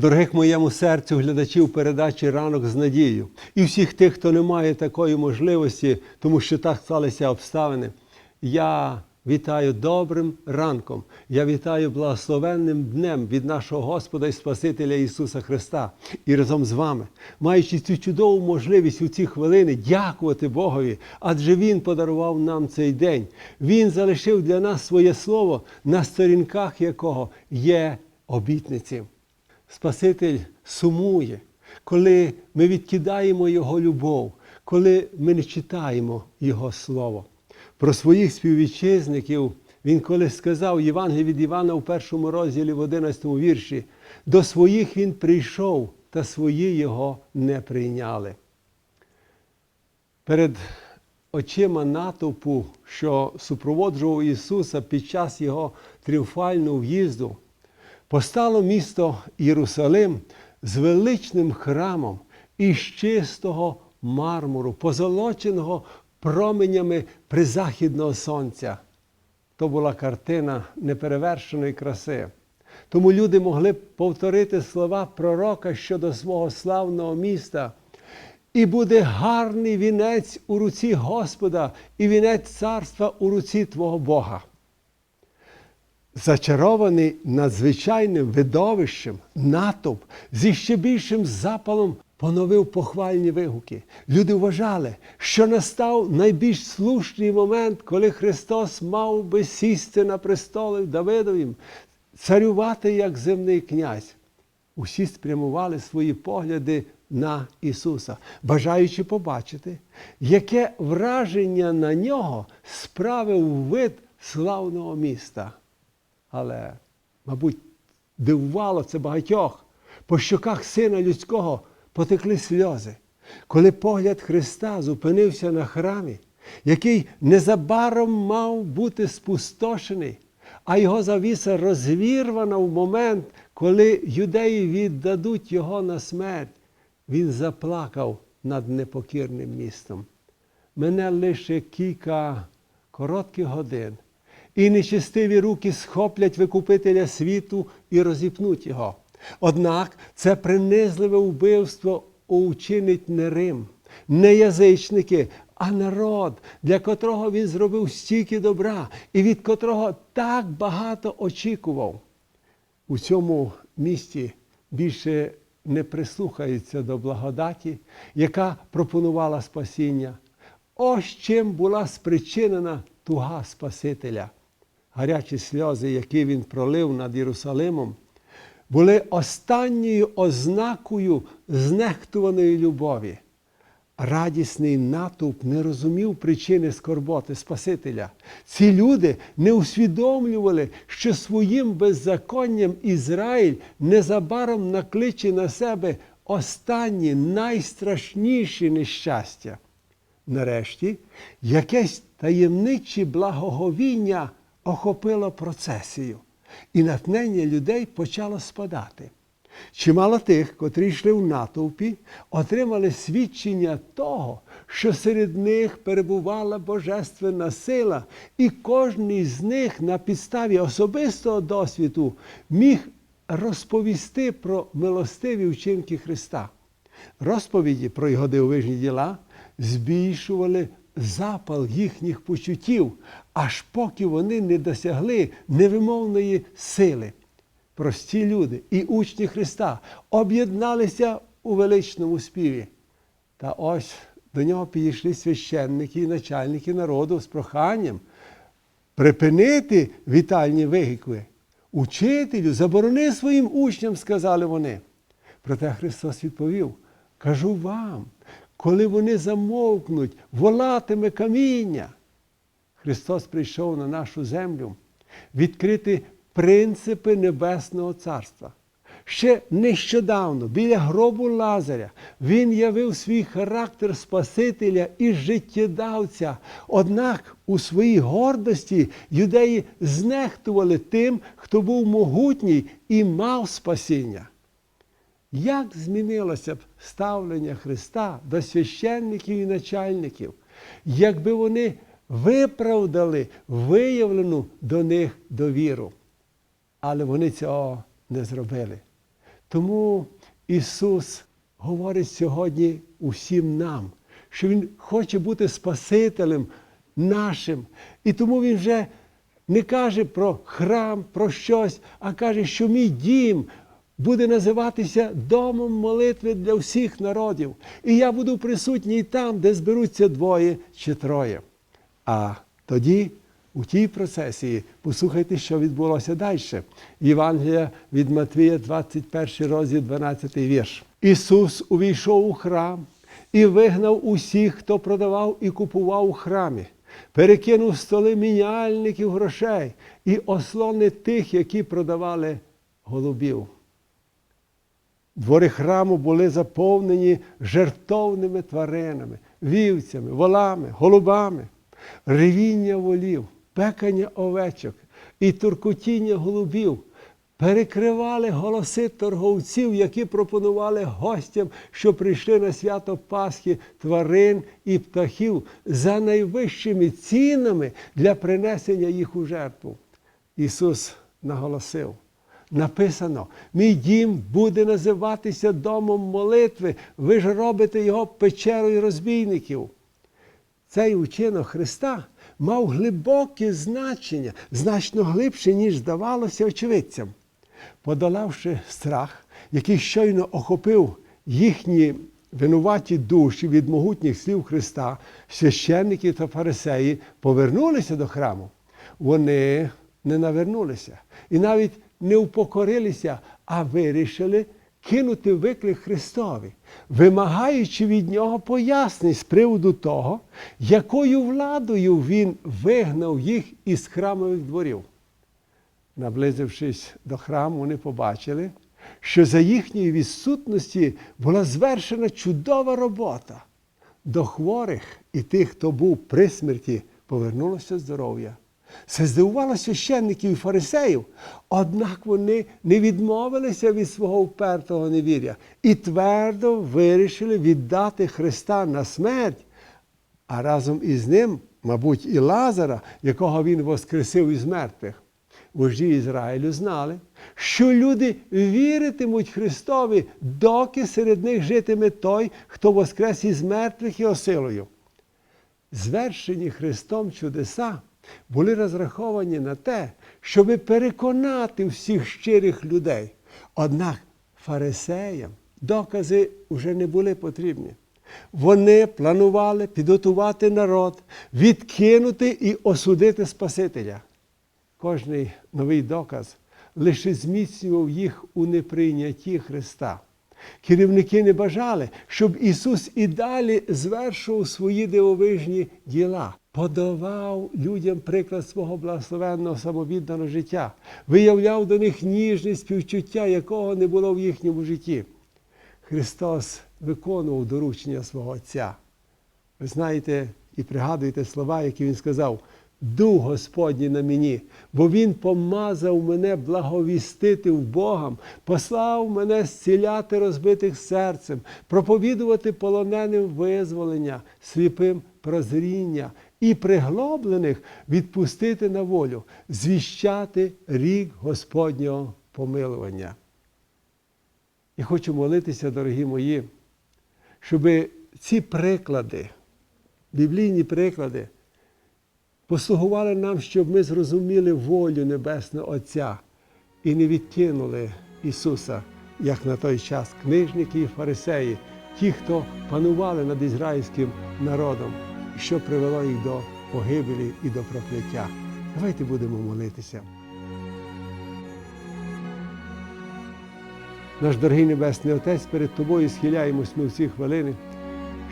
Дорогих моєму серцю глядачів передачі ранок з надією і всіх тих, хто не має такої можливості, тому що так сталися обставини. Я вітаю добрим ранком. Я вітаю благословенним днем від нашого Господа і Спасителя Ісуса Христа. І разом з вами, маючи цю чудову можливість у ці хвилини дякувати Богові, адже Він подарував нам цей день. Він залишив для нас своє слово, на сторінках якого є обітниці. Спаситель сумує, коли ми відкидаємо Його любов, коли ми не читаємо Його Слово. Про своїх співвітчизників він колись сказав Євангелії від Івана у першому розділі в 11 вірші: до своїх він прийшов, та свої його не прийняли. Перед очима натовпу, що супроводжував Ісуса під час Його тріумфального в'їзду, постало місто Єрусалим з величним храмом із чистого мармуру, позолоченого променями призахідного сонця. То була картина неперевершеної краси. Тому люди могли повторити слова пророка щодо свого славного міста. І буде гарний вінець у руці Господа, і вінець царства у руці Твого Бога. Зачарований надзвичайним видовищем, натовп зі ще більшим запалом поновив похвальні вигуки. Люди вважали, що настав найбільш слушний момент, коли Христос мав би сісти на престоли Давидовім, царювати як земний князь. Усі спрямували свої погляди на Ісуса, бажаючи побачити, яке враження на нього справив вид славного міста. Але, мабуть, дивувало це багатьох. По щоках сина людського потекли сльози, коли погляд Христа зупинився на храмі, який незабаром мав бути спустошений, а його завіса розвірвана в момент, коли юдеї віддадуть його на смерть. Він заплакав над непокірним містом. Мене лише кілька коротких годин, і нечистиві руки схоплять викупителя світу і розіпнуть його. Однак це принизливе вбивство учинить не Рим, не язичники, а народ, для котрого він зробив стільки добра і від котрого так багато очікував. У цьому місті більше не прислухаються до благодаті, яка пропонувала спасіння. Ось чим була спричинена туга Спасителя. Гарячі сльози, які він пролив над Єрусалимом, були останньою ознакою знехтуваної любові. Радісний натовп не розумів причини скорботи Спасителя. Ці люди не усвідомлювали, що своїм беззаконням Ізраїль незабаром накличе на себе останні найстрашніші нещастя. Нарешті, якесь таємниче благоговіння охопило процесію, і натхнення людей почало спадати. Чимало тих, котрі йшли в натовпі, отримали свідчення того, що серед них перебувала божественна сила, і кожен з них на підставі особистого досвіду міг розповісти про милостиві вчинки Христа. Розповіді про його дивовижні діла збільшували запал їхніх почуттів, аж поки вони не досягли невимовної сили прості люди і учні Христа об'єдналися у величному співі. Та ось до нього підійшли священники і начальники народу з проханням припинити вітальні вигіки. Учителю, заборони своїм учням, сказали вони. Проте Христос відповів: кажу вам, коли вони замовкнуть, волатиме каміння. Христос прийшов на нашу землю відкрити принципи Небесного Царства. Ще нещодавно біля гробу Лазаря він явив свій характер Спасителя і життєдавця. Однак у своїй гордості юдеї знехтували тим, хто був могутній і мав спасіння. Як змінилося б ставлення Христа до священників і начальників, якби вони виправдали виявлену до них довіру? Але вони цього не зробили. Тому Ісус говорить сьогодні усім нам, що Він хоче бути Спасителем нашим. І тому Він вже не каже про храм, про щось, а каже, що мій дім буде називатися домом молитви для всіх народів. І я буду присутній там, де зберуться двоє чи троє. А тоді у тій процесії послухайте, що відбулося далі. Євангелія від Матвія, 21 розділ, 12 вірш. Ісус увійшов у храм і вигнав усіх, хто продавав і купував у храмі, перекинув столи міняльників грошей і ослони тих, які продавали голубів. Двори храму були заповнені жертовними тваринами, вівцями, волами, голубами, ревіння волів, пекання овечок і туркотіння голубів перекривали голоси торговців, які пропонували гостям, що прийшли на свято Пасхи тварин і птахів за найвищими цінами для принесення їх у жертву. Ісус наголосив. Написано, мій дім буде називатися домом молитви. Ви ж робите його печерою розбійників. Цей учинок Христа мав глибоке значення, значно глибше, ніж здавалося очевидцям. Подолавши страх, який щойно охопив їхні винуваті душі від могутніх слів Христа, священники та фарисеї повернулися до храму. Вони не навернулися і навіть не упокорилися, а вирішили кинути виклик Христові, вимагаючи від нього пояснень з приводу того, якою владою він вигнав їх із храмових дворів. Наблизившись до храму, вони побачили, що за їхньої відсутності була звершена чудова робота. До хворих і тих, хто був при смерті, повернулося здоров'я. Це здивувало священників і фарисеїв, однак вони не відмовилися від свого впертого невір'я і твердо вирішили віддати Христа на смерть, а разом із ним, мабуть, і Лазара, якого він воскресив із мертвих. Вожді Ізраїлю знали, що люди віритимуть Христові, доки серед них житиме той, хто воскрес із мертвих і осилою. Звершені Христом чудеса були розраховані на те, щоби переконати всіх щирих людей. Однак фарисеям докази вже не були потрібні. Вони планували підготувати народ, відкинути і осудити Спасителя. Кожний новий доказ лише зміцнював їх у неприйнятті Христа. Керівники не бажали, щоб Ісус і далі звершував свої дивовижні діла, подавав людям приклад свого благословенного самовідданого життя, виявляв до них ніжність співчуття, якого не було в їхньому житті. Христос виконував доручення свого Отця. Ви знаєте і пригадуєте слова, які Він сказав. Дух Господній на мені, бо Він помазав мене благовістити в Богом, послав мене зціляти розбитих серцем, проповідувати полоненим визволення, сліпим прозріння і приглоблених відпустити на волю, звіщати рік Господнього помилування. І хочу молитися, дорогі мої, щоб ці приклади, біблійні приклади, послугували нам, щоб ми зрозуміли волю Небесного Отця і не відкинули Ісуса, як на той час книжники і фарисеї, ті, хто панували над ізраїльським народом, що привело їх до погибелі і до прокляття. Давайте будемо молитися. Наш дорогий Небесний Отець, перед Тобою схиляємось ми в ці хвилини.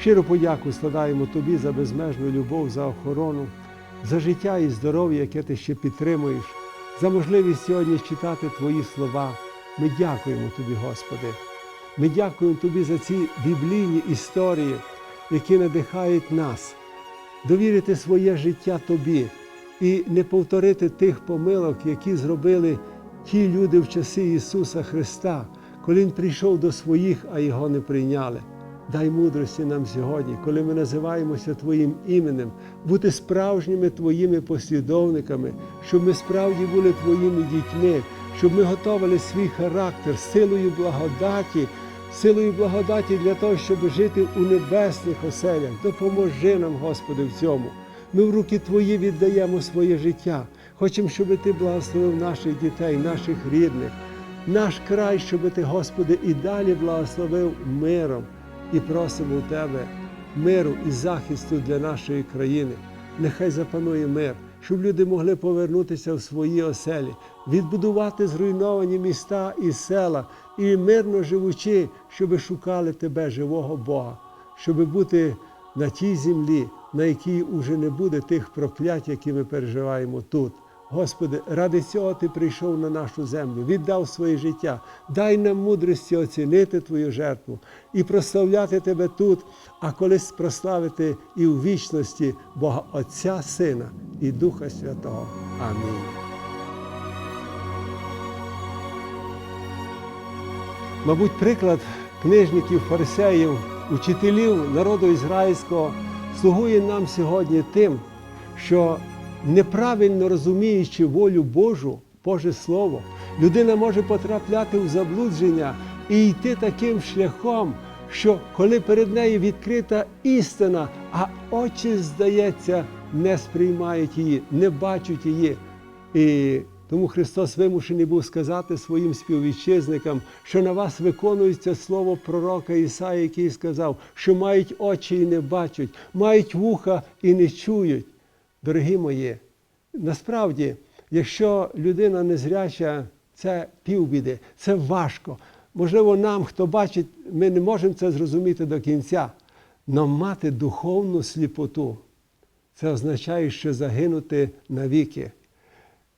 Щиро подяку складаємо Тобі за безмежну любов, за охорону, за життя і здоров'я, яке ти ще підтримуєш, за можливість сьогодні читати Твої слова. Ми дякуємо Тобі, Господи. Ми дякуємо Тобі за ці біблійні історії, які надихають нас, довірити своє життя Тобі і не повторити тих помилок, які зробили ті люди в часи Ісуса Христа, коли Він прийшов до своїх, а Його не прийняли. Дай мудрості нам сьогодні, коли ми називаємося Твоїм іменем, бути справжніми Твоїми послідовниками, щоб ми справді були Твоїми дітьми, щоб ми готували свій характер силою благодаті, силою благодаті для того, щоб жити у небесних оселях. Допоможи нам, Господи, в цьому. Ми в руки Твої віддаємо своє життя. Хочемо, щоб Ти благословив наших дітей, наших рідних, наш край, щоб Ти, Господи, і далі благословив миром. І просимо у Тебе миру і захисту для нашої країни. Нехай запанує мир, щоб люди могли повернутися в свої оселі, відбудувати зруйновані міста і села, і мирно живучи, щоб шукали Тебе, живого Бога, щоб бути на тій землі, на якій уже не буде тих проклять, які ми переживаємо тут. Господи, ради цього Ти прийшов на нашу землю, віддав своє життя. Дай нам мудрості оцінити Твою жертву і прославляти Тебе тут, а колись прославити і у вічності Бога Отця, Сина і Духа Святого. Амінь. Мабуть, приклад книжників, фарисеїв, учителів народу ізраїльського слугує нам сьогодні тим, що неправильно розуміючи волю Божу, Боже Слово, людина може потрапляти в заблудження і йти таким шляхом, що коли перед нею відкрита істина, а очі, здається, не сприймають її, не бачать її. І тому Христос вимушений був сказати своїм співвітчизникам, що на вас виконується слово пророка Ісаї, який сказав, що мають очі і не бачать, мають вуха і не чують. Дорогі мої, насправді, якщо людина незряча, це півбіди, це важко. Можливо, нам, хто бачить, ми не можемо це зрозуміти до кінця. Но мати духовну сліпоту це означає, що загинути навіки.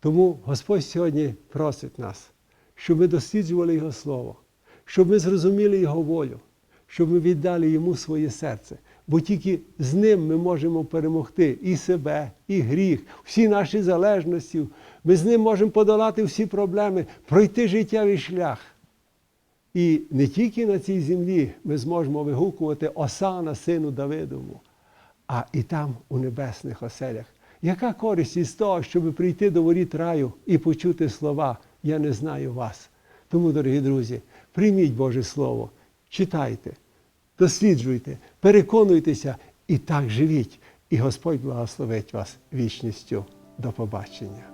Тому Господь сьогодні просить нас, щоб ми досліджували Його Слово, щоб ми зрозуміли Його волю, щоб ми віддали Йому своє серце. Бо тільки з ним ми можемо перемогти і себе, і гріх, всі наші залежності. Ми з ним можемо подолати всі проблеми, пройти життєвий шлях. І не тільки на цій землі ми зможемо вигукувати Осана, сину Давидову, а і там, у небесних оселях. Яка користь із того, щоб прийти до воріт раю і почути слова Я не знаю вас. Тому, дорогі друзі, прийміть Боже Слово, читайте, досліджуйте, переконуйтеся і так живіть. І Господь благословить вас вічністю. До побачення.